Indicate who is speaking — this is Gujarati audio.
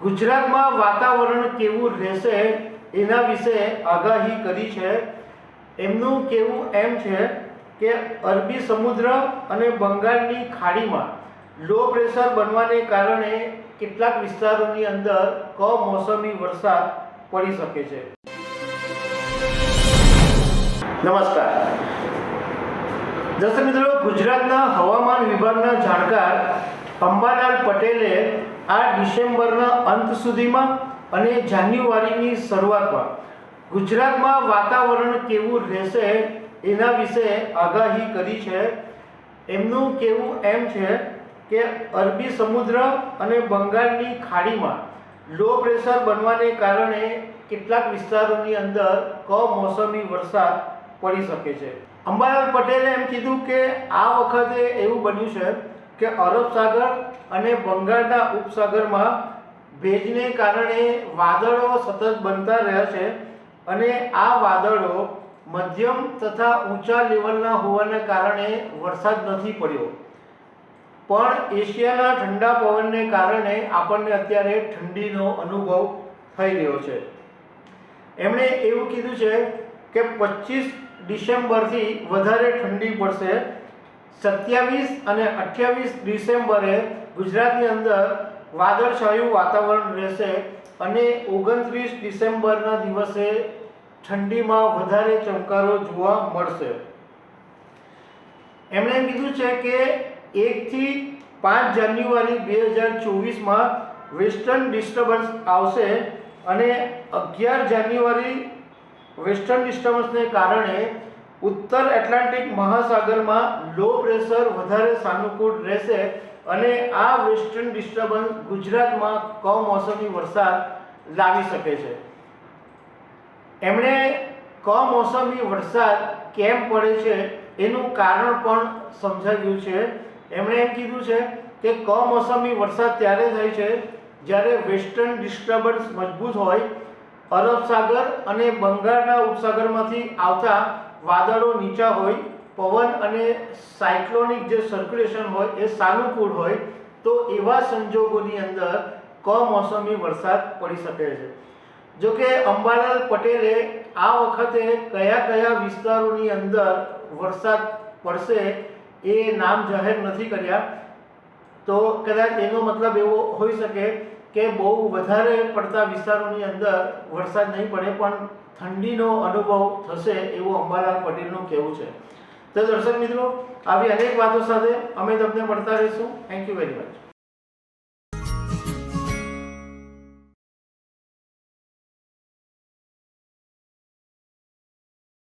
Speaker 1: ગુજરાતમાં વાતાવરણ કેવું રહેશે એના વિશે આગાહી કરી છે. એમનું કહેવું એમ છે કે અરબી સમુદ્ર અને બંગાળની ખાડીમાં લો પ્રેશર બનવાને કારણે કેટલાક વિસ્તારોની અંદર કમોસમી વરસાદ પડી શકે છે. નમસ્કાર. દર્શક મિત્રો, ગુજરાતના હવામાન વિભાગના જાણકાર અંબાલાલ પટેલે આ ડિસેમ્બરના અંત સુધીમાં અને જાન્યુઆરીની શરૂઆતમાં ગુજરાતમાં વાતાવરણ કેવું રહેશે એના વિશે આગાહી કરી છે. એમનું કહેવું એમ છે કે અરબી સમુદ્ર અને બંગાળની ખાડીમાં લો પ્રેશર બનવાને કારણે કેટલાક વિસ્તારોની અંદર કમોસમી વરસાદ પડી શકે છે. અંબાલાલ પટેલે એમ કીધું કે આ વખતે એવું બન્યું છે કે અરબ સાગર અને બંગાળના ઉપસાગરમાં ભેજને કારણે વાદળો સતત બનતા રહ્યા છે અને આ વાદળો મધ્યમ તથા ઊંચા લેવલના હોવાને કારણે વરસાદ નથી પડ્યો. પણ એશિયાના ઠંડા પવનને કારણે આપણને અત્યારે ઠંડીનો અનુભવ થઈ રહ્યો છે. એમણે એવું કીધું છે કે પચીસ ડિસેમ્બરથી વધારે ઠંડી પડશે સત્યાવીસ અને અઠ્યાવીસ ડિસેમ્બરે ગુજરાતની અંદર વાદળછાયું વાતાવરણ રહેશે અને ઓગણત્રીસ ડિસેમ્બરના દિવસે ઠંડીમાં વધારે ચમકારો જોવા મળશે. એમણે એમ કીધું છે કે એકથી પાંચ જાન્યુઆરી બે હજાર ચોવીસમાં વેસ્ટર્ન ડિસ્ટર્બન્સ આવશે અને અગિયાર જાન્યુઆરી વેસ્ટર્ન ડિસ્ટર્બન્સને કારણે ઉત્તર એટલાન્ટિક મહાસાગરમાં લો પ્રેશર, વધારે સાનુકૂળ રહેશે અને આ વેસ્ટર્ન ડિસ્ટર્બન્સ ગુજરાતમાં કમોસમી વરસાદ લાવી શકે છે. એમણે કમોસમી વરસાદ કેમ પડે છે એનું કારણ પણ સમજાવ્યું છે. એમણે એમ કીધું છે કે કમોસમી વરસાદ ત્યારે થાય છે જ્યારે વેસ્ટર્ન ડિસ્ટર્બન્સ મજબૂત હોય. અરબ સાગર અને બંગાળના ઉપસાગરમાંથી આવતા વાદળો નીચા હોય, પવન અને સાયક્લોનિક જે સર્ક્યુલેશન હોય એ સાનુકૂળ હોય, તો એવા સંજોગોની અંદર કમોસમી વરસાદ પડી શકે છે. જો કે અંબાલાલ પટેલે આ વખતે કયા કયા વિસ્તારોની અંદર વરસાદ પડશે એ નામ જાહેર નથી કર્યા. તો કદાચ એનો મતલબ એવો હોઈ શકે કે બહુ વધારે પડતા વિસ્તારોની અંદર વરસાદ નહીં પડે, પણ ઠંડીનો અનુભવ થશે એવું અંબાલાલ પટેલનું કહેવું છે. તો દર્શક મિત્રો, આવી અનેક વાતો સાથે અમે તમને મળતા રહીશું. Thank you very much